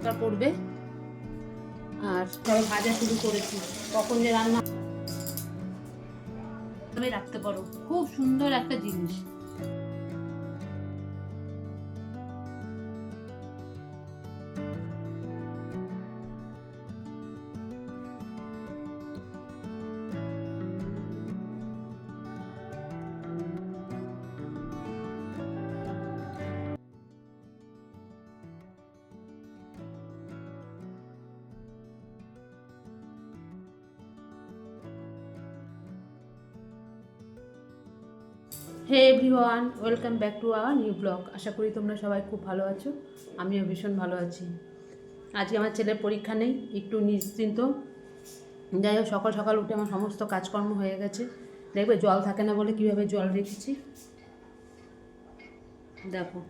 চমৎকার করবে। আর সবাই ভাজা শুরু করেছি। কখন যে রান্না রাখতে পারো। খুব সুন্দর একটা জিনিস। Hey everyone welcome back to our new blog আশা করি তোমরা সবাই খুব ভালো আছো। আমিও ভীষণ ভালো আছি। আজকে আমার ছেলের পরীক্ষা নেই, একটু নিশ্চিন্ত। যাই হোক, সকাল সকাল উঠে আমার সমস্ত কাজকর্ম হয়ে গেছে। দেখবে জল থাকে না বলে কীভাবে জল রেখেছি। দেখো।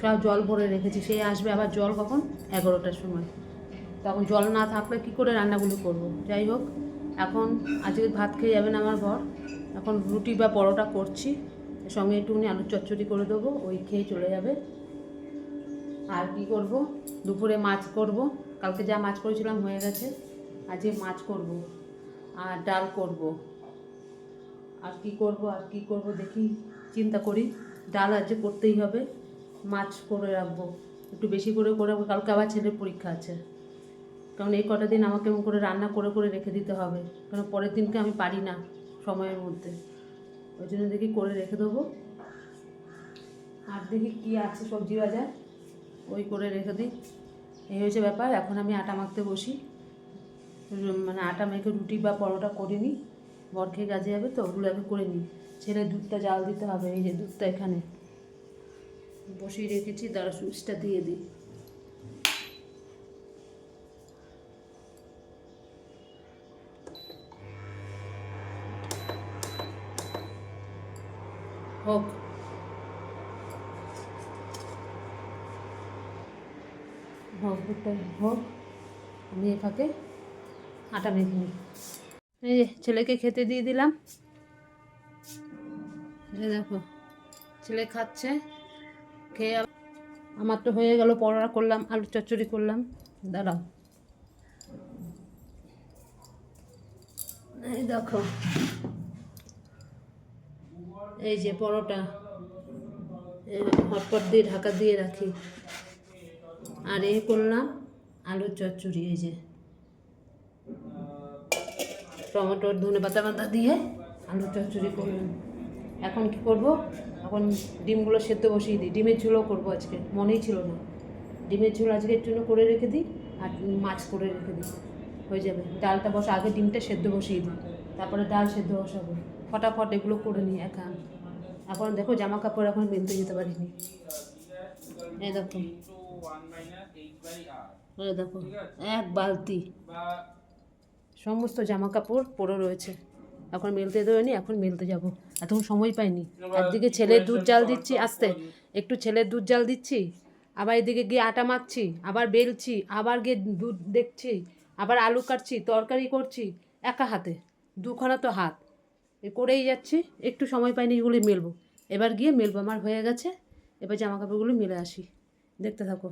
সব জল ভরে রেখেছি। সেই আসবে আবার জল কখন? এগারোটার সময়। তখন জল না থাকলে কী করে রান্নাগুলো করব? যাই হোক এখন আজকে ভাত খেয়ে যাবেন আমার বর। এখন রুটি বা পরোটা করছি। সঙ্গে একটুখানি আলুর চচ্চড়ি করে দেবো, ওই খেয়ে চলে যাবে। আর কি করব? দুপুরে মাছ করব। কালকে যা মাছ করেছিলাম হয়ে গেছে। আজকে মাছ করব আর ডাল করব। আর কি করব, আর কি করব দেখি, চিন্তা করি। ডাল আজকে করতেই হবে। মাছ করে রাখব। একটু বেশি করে করে কালকে আবার ছেলের পরীক্ষা আছে। কারণ এই কটা দিন আমাকে এমন করে রান্না করে করে রেখে দিতে হবে। কারণ পরের দিনকে আমি পারি না সময়ের মধ্যে। ওই জন্য দেখি করে রেখে দেবো। আর দেখি কি আছে সবজি বাজার। ওই করে রেখে দিই। এই হয়েছে ব্যাপার। এখন আমি আটা মাখতে বসি। মানে আটা মেখে রুটি বা পরোটা করে নিই বর খেয়ে কাজে যাবে তো, ওগুলো আগে করে নিই। ছেলে দুধটা জাল দিতে হবে, এই যে দুধটা এখানে। বসিয়ে রেখেছি, তারা সুইচটা দিয়ে দিই হোক হোক হোক আমি এ আটা মেখে নিই। এই যে ছেলেকে খেতে দিয়ে দিলাম। দেখো, ছেলে খাচ্ছে, খেয়ে আমার তো হয়ে গেল, পরোটা করলাম আলু চচ্চড়ি করলাম। দাঁড়াও। এই দেখো, এই যে পরোটা হটপট দিয়ে ঢাকা দিয়ে রাখি। আর এই করলাম আলুর চচ্চড়ি, এই যে টমেটোর ধনে পাতা পাতা দিয়ে আলুর চচ্চড়ি করলাম। এখন কি করব? এখন ডিমগুলো সেদ্ধ বসিয়ে দিই। ডিমের ঝোলও করব আজকে। মনেই ছিল না। ডিমের ঝোল আজকের জন্য করে রেখে দিই আর মাছ করে রেখে দিই। হয়ে যাবে। ডালটা বসা, আগে ডিমটা সেদ্ধ বসিয়ে দিই। তারপরে ডাল সেদ্ধ বসাবো। ফটাফট এগুলো করে নিই একা। এখন দেখো জামা কাপড় এখন মেলতে যেতে পারিনি। এই দেখো। দেখো এক বালতি। সমস্ত জামা কাপড় পরে রয়েছে। এখন মেলতে দেয়নি এখন মেলতে যাব। এতক্ষণ সময় পাইনি। একদিকে ছেলের দুধ জাল দিচ্ছি আস্তে। একটু ছেলের দুধ জাল দিচ্ছি আবার এদিকে গিয়ে আটা মাখছি আবার বেলছি আবার গিয়ে দুধ দেখছি আবার আলু কাটছি তরকারি করছি একা হাতে দুখানা তো হাত। এ করেই যাচ্ছি একটু সময় পাইনি এগুলি মেলবো। এবার গিয়ে মেলবো আমার হয়ে গেছে। এবার জামা কাপড়গুলো মেলে আসি। দেখতে থাকো।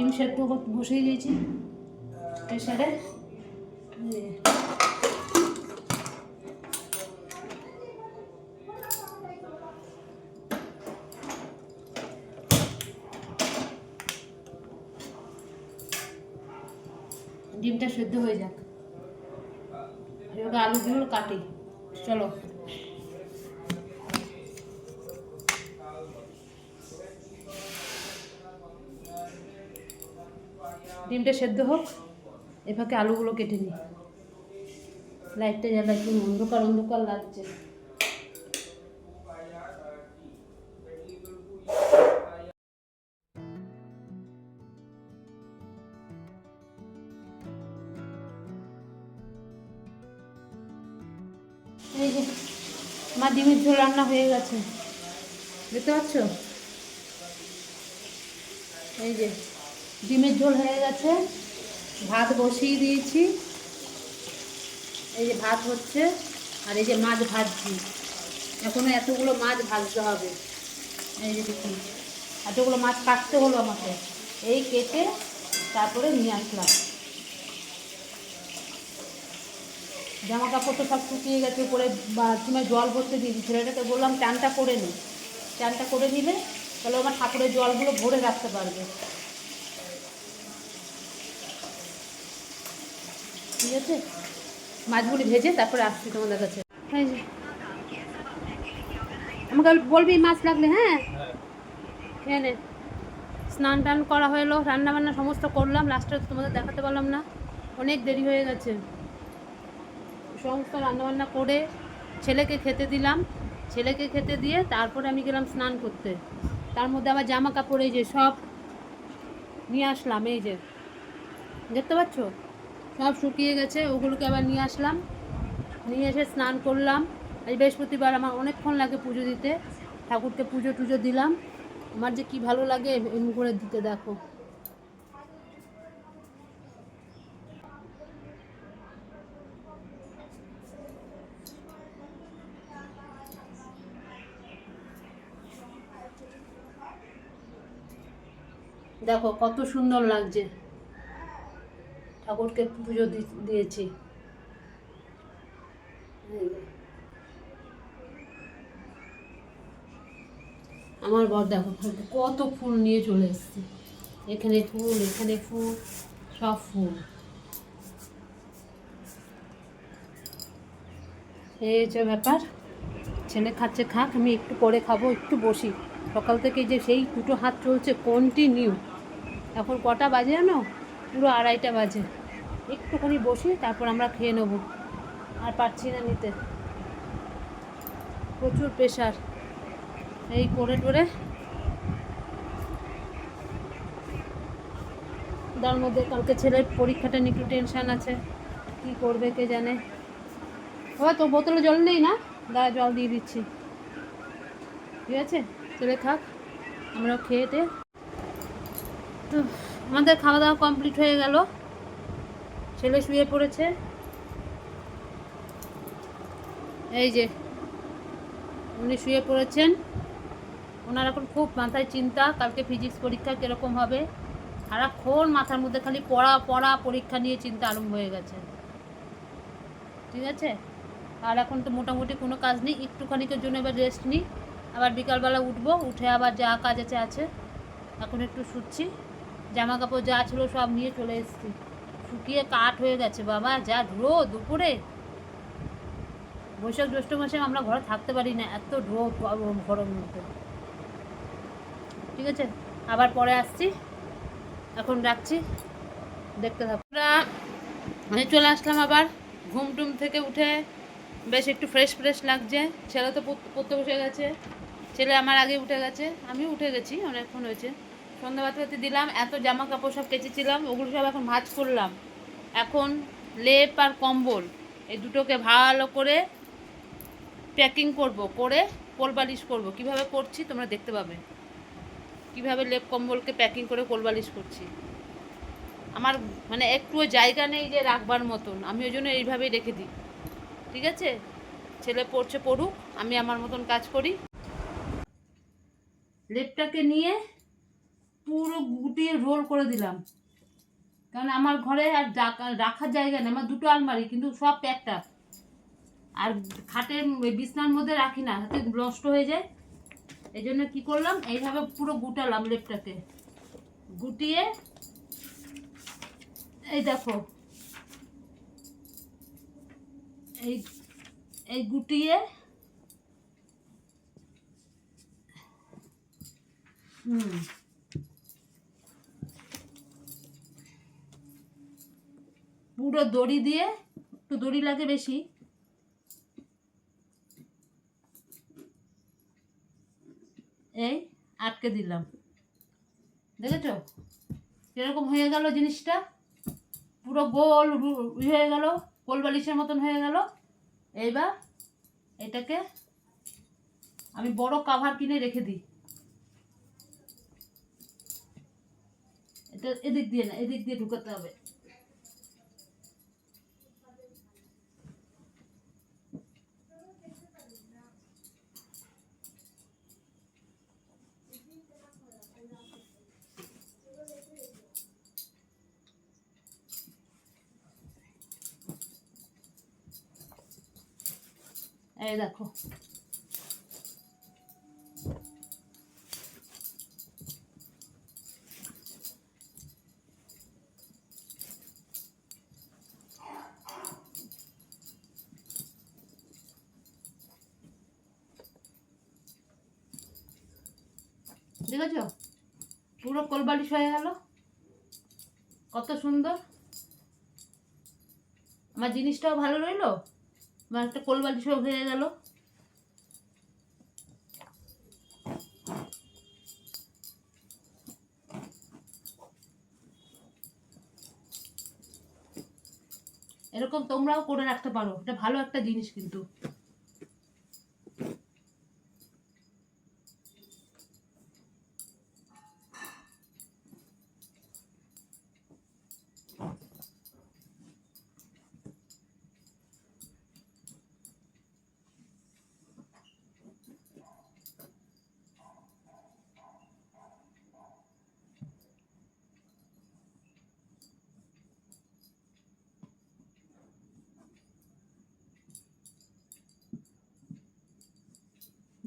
ডিম সেদ্ধ বসিয়ে দিয়েছি। প্রেশারে ডিমটা সেদ্ধ হয়ে যাক। এবার আলুগুলো কাটি। চলো। ডিমটা সেদ্ধ হোক এ ফাঁকে আলুগুলো কেটে নিই। লাইটটা জ্বালা একটু অন্ধকার অন্ধকার লাগছে। এই যে ডিমের ঝোল রান্না হয়ে গেছে। দেখতে পাচ্ছ? এই যে ডিমের ঝোল হয়ে গেছে। ভাত বসিয়ে দিয়েছি। এই যে ভাত হচ্ছে, আর এই যে মাছ ভাজছি। এখনও এতগুলো মাছ ভাজতে হবে। এই যে দেখুন, এতগুলো মাছ কাটতে হলো আমাকে। এই কেটে তারপরে নিয়ে আসলাম। জামা কাপড় তো সব শুকিয়ে গেছে, উপরে বাথরুমে জল ভরতে দিয়েছি। ছেলেটাকে বললাম চানটা করে নি। চানটা করে নিলে তাহলে আমার ঠাকুরের জলগুলো ভরে রাখতে পারবে। ঠিক আছে? মাছগুলি ভেজে তারপরে আসছি তোমাদের কাছে। এই যে। আমাকে বলবি মাছ লাগলে হ্যাঁ? খেয়ে নে। স্নান টান করা হলো রান্না বান্না সমস্ত করলাম লাস্টে তোমাদের দেখাতে পারলাম না। অনেক দেরি হয়ে গেছে। সমস্ত রান্নাবান্না করে ছেলেকে খেতে দিলাম। ছেলেকে খেতে দিয়ে তারপরে আমি গেলাম স্নান করতে। তার মধ্যে আবার জামা কাপড় এই যে সব নিয়ে আসলাম এই যে। দেখতে পাচ্ছ? সব শুকিয়ে গেছে, ওগুলোকে আবার নিয়ে আসলাম। নিয়ে এসে স্নান করলাম। আজ বৃহস্পতিবার আমার অনেকক্ষণ লাগে পুজো দিতে। ঠাকুরকে পুজো টুজো দিলাম। আমার যে কি ভালো লাগে এমনি করে দিতে দেখো। দেখো, কত সুন্দর লাগছে। ঠাকুরকে পুজো দিয়েছি। আমার বর দেখো, কত ফুল নিয়ে চলে এসছে। এখানে ফুল এখানে ফুল, সব ফুল। এই হচ্ছে ব্যাপার, ছেলে খাচ্ছে, খাক, আমি একটু পরে খাব, একটু বসি। সকাল থেকে যে সেই দুটো হাত চলছে কন্টিনিউ এখন কটা বাজে জানো? পুরো আড়াইটা বাজে। একটুখানি বসি, তারপর আমরা খেয়ে নেব। আর পারছি না নিতে। প্রচুর প্রেশার এই করে টোরে তার মধ্যে, কালকে ছেলের পরীক্ষাটা নিয়ে একটু টেনশান আছে। কি করবে কে জানে? বাবা তো বোতলে জল নেই না? দাঁড়া, জল দিয়ে দিচ্ছি। ঠিক আছে? চলে থাক। আমরা খেয়ে তো আমাদের খাওয়া দাওয়া কমপ্লিট হয়ে গেল। ছেলে শুয়ে পড়েছে। এই যে, উনি শুয়ে পড়েছেন। ওনার এখন খুব মাথায় চিন্তা, কালকে ফিজিক্স পরীক্ষা কীরকম হবে? সারাক্ষণ মাথার মধ্যে খালি পড়া পড়া, পরীক্ষা নিয়ে চিন্তা আরম্ভ হয়ে গেছে। ঠিক আছে? আর এখন তো মোটামুটি কোনো কাজ নেই, একটুখানিকের জন্য এবার রেস্ট নিই। আবার বিকালবেলা উঠবো, উঠে আবার যা কাজ আছে আছে। এখন একটু শুচ্ছি। জামা কাপড় যা ছিল সব নিয়ে চলে এসেছি। শুকিয়ে কাঠ হয়ে গেছে বাবা, যা রোদ দুপুরে। বৈশাখ জ্যৈষ্ঠ মাসে আমরা ঘরে থাকতে পারি না, এত রোদ গরম মধ্যে। ঠিক আছে? আবার পরে আসছি। এখন রাখছি। দেখতে আমরা আমি চলে আসলাম আবার, ঘুম টুম থেকে উঠে বেশ একটু ফ্রেশ ফ্রেশ লাগছে। ছেলে তো পড়তে বসে গেছে। ছেলে আমার আগে উঠে গেছে আমি উঠে গেছি, অনেকক্ষণ হয়েছে। সন্ধ্যা বাতি বাতি দিলাম, এত জামা কাপড় সব কেচেছিলাম, ওগুলো সব এখন ভাঁজ করলাম। এখন লেপ আর কম্বল, এই দুটোকে ভালো করে প্যাকিং করব, করে কোলবালিশ করব। কীভাবে করছি তোমরা দেখতে পাবে। কীভাবে লেপ কম্বলকে প্যাকিং করে কোলবালিশ করছি। আমার মানে একটুও জায়গা নেই যে রাখবার মতন, আমি ওই জন্য এইভাবেই রেখে দিই। ঠিক আছে? ছেলে পড়ছে পড়ুক, আমি আমার মতন কাজ করি। লেপটাকে নিয়ে পুরো গুটিয়ে রোল করে দিলাম। কারণ আমার ঘরে আর রাখা- রাখার জায়গা নেই। আমার দুটো আলমারি, কিন্তু সব প্যাকটা আর খাটের বিছনার মধ্যে রাখি না, হাতে নষ্ট হয়ে যায়। এই জন্য কী করলাম, এইভাবে পুরো গুটালাম লেপটাকে। গুটিয়ে, এই দেখো। এই এই গুটিয়ে, হুম। পুরো দড়ি দিয়ে, একটু দড়ি লাগে বেশি। এই আটকে দিলাম। দেখেছ? কীরকম হয়ে গেল জিনিসটা? পুরো গোল হয়ে গেল, গোল বালিশের মতন হয়ে গেল। এইবার এটাকে আমি বড় কাভার কিনে রেখে দিই। এটা এদিক দিয়ে না, এদিক দিয়ে ঢুকাতে হবে। দেখো। দেখেছ? পুরো কোলবালিশ হয়ে গেল। কত সুন্দর। আমার জিনিসটাও ভালো রইল? আমার একটা সব হয়ে গেল। এরকম তোমরাও করে রাখতে পারো। এটা ভালো একটা জিনিস কিন্তু।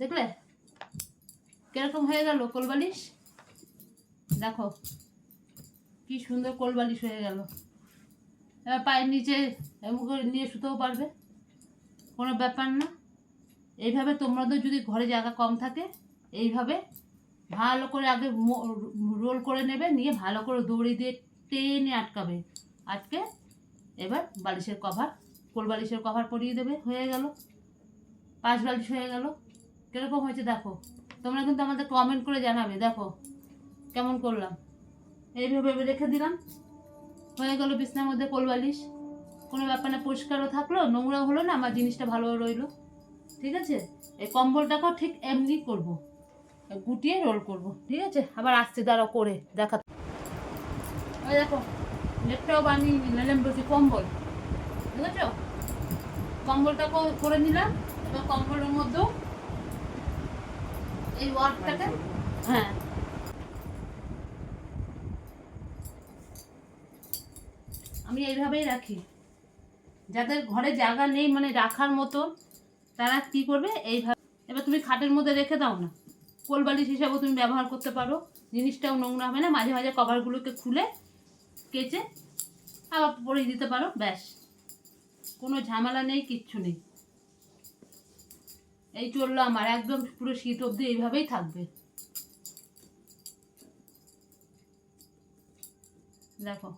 দেখলে? কীরকম হয়ে গেল কোলবালিশ? দেখো, কি সুন্দর কোলবালিশ হয়ে গেল। এবার পায়ের নিচে করে নিয়ে শুতেও পারবে, কোনো ব্যাপার না। এইভাবে তোমাদের যদি ঘরে জায়গা কম থাকে, এইভাবে ভালো করে আগে রোল করে নেবে, নিয়ে ভালো করে দড়ি দিয়ে টেনে আটকাবে। আটকে এবার বালিশের কভার কোল বালিশের কভার পরিয়ে দেবে, হয়ে গেল। পাঁচ বালিশ হয়ে গেল। কীরকম হয়েছে দেখো। তোমরা কিন্তু আমাদের কমেন্ট করে জানাবে, দেখো। কেমন করলাম। এইভাবে রেখে দিলাম। হয়ে গেল বিছনার মধ্যে কোলবালিশ। কোনো ব্যাপার না পরিষ্কারও থাকল নোংরা হলো না, আমার জিনিসটা ভালো রইল। ঠিক আছে? এই কম্বলটাকেও ঠিক এমনি করব। গুটিয়ে রোল করব। ঠিক আছে? আবার আসছে, দাঁড়াও করে দেখা। ওই দেখো নেটটাও বানিয়ে নিলাম বলছি কম্বল। ঠিক আছে কম্বলটাকেও করে নিলাম, এবার কম্বলের মধ্যেও এই ওয়ার্কটাকে হ্যাঁ। আমি এইভাবেই রাখি। যাদের ঘরে জায়গা নেই মানে রাখার মতো, তারা কি করবে? এইভাবে। এবার তুমি খাটের মধ্যে রেখে দাও না। কোলবালিশ হিসাবেও তুমি ব্যবহার করতে পারো। জিনিসটাও নোংরা হবে না। মাঝে মাঝে কভারগুলোকে খুলে কেচে আবার পরিয়ে দিতে পারো। ব্যাস। কোনো ঝামেলা নেই, কিচ্ছু নেই। এই চলল আমার, একদম পুরো শীত অবধি এইভাবেই থাকবে। দেখো।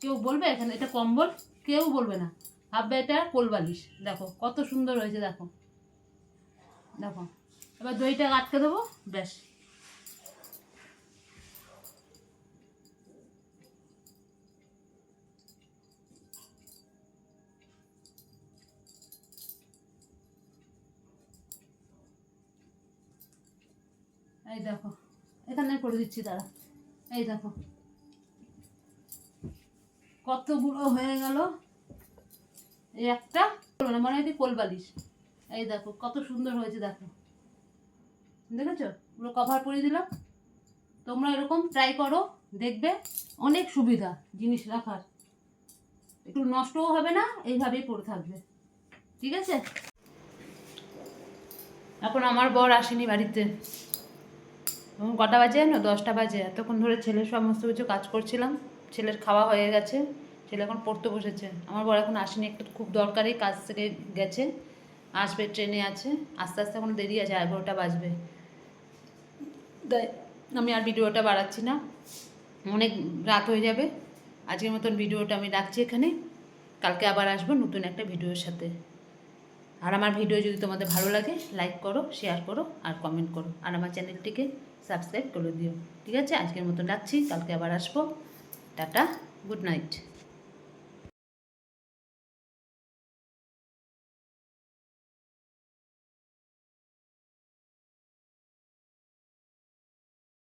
কেউ বলবে এখানে, এটা কম্বল? কেউ বলবে না। ভাববে এটা কোলবালিশ দেখো, কত সুন্দর হয়েছে, দেখো। দেখো। এবার দইটা আটকে দেবো, ব্যাস। এই দেখো, এখানে করে দিচ্ছি তারা এই দেখো। কতগুলো হয়ে গেল? এই একটা মানে হয় কোলবালিশ এই দেখো, কত সুন্দর হয়েছে, দেখো। দেখেছ? পুরো কভার পরিয়ে দিলাম। তোমরা এরকম ট্রাই করো, দেখবে অনেক সুবিধা জিনিস রাখার। একটু নষ্টও হবে না, এইভাবেই পড়ে থাকবে। ঠিক আছে? এখন আমার বর আসেনি বাড়িতে। কটা বাজে জানো? দশটা বাজে। এতক্ষণ ধরে ছেলের সমস্ত কিছু কাজ করছিলাম। ছেলের খাওয়া হয়ে গেছে। ছেলে এখন পড়তে বসেছে। আমার বড় এখন আসেনি। একটু খুব দরকারি কাজ থেকে গেছে। আসবে, ট্রেনে আছে। আস্তে আস্তে এখন দেরি আছে, এগারোটা বাজবে। আমি আর ভিডিওটা বাড়াচ্ছি না। অনেক রাত হয়ে যাবে। আজকের মতন ভিডিওটা আমি রাখছি এখানে। কালকে আবার আসব নতুন একটা ভিডিওর সাথে। আর আমার ভিডিও যদি তোমাদের ভালো লাগে লাইক করো শেয়ার করো, আর কমেন্ট করো। আর আমার চ্যানেলটিকে সাবস্ক্রাইব করে দিও। ঠিক আছে? আজকের মতন রাখছি। কালকে আবার আসব। টাটা। Good night.